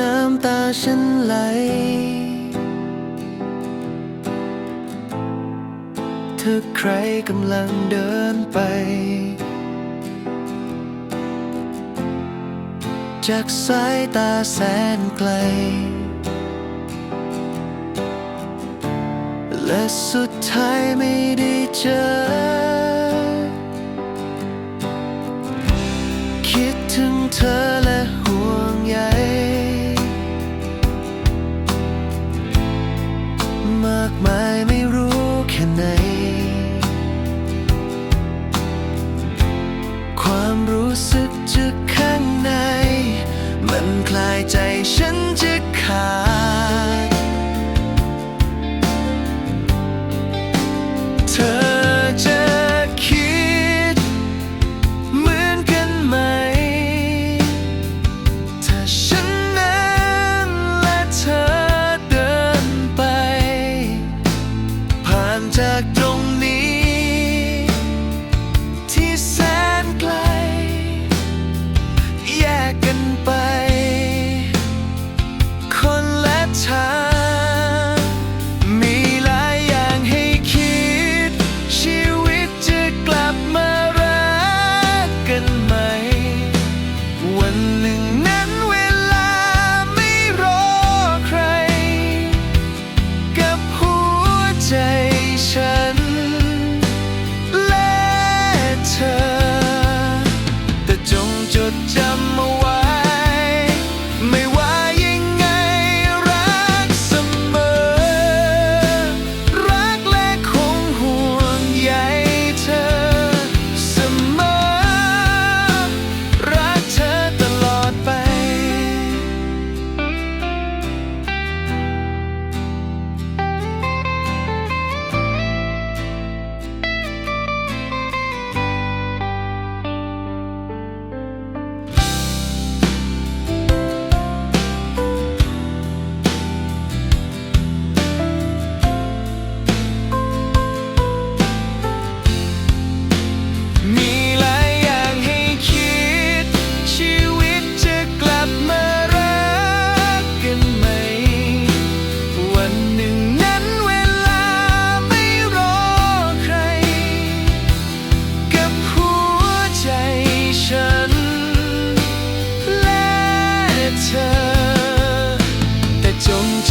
น้ำตาฉันไหล เธอใครกำลังเดินไป จากสายตาแสนไกล และสุดท้ายไม่ได้เจอ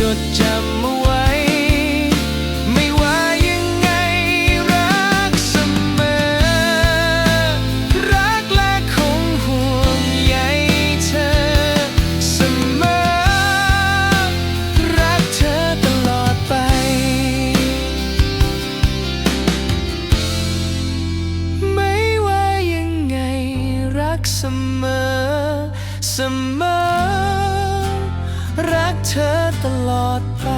จดจำเอาไว้ ไม่ว่ายังไงรักเสมอ รักและคงห่วงใยเธอเสมอ รักเธอตลอดไป ไม่ว่ายังไงรักเสมอ เสมอ รักเธอ ลอดไป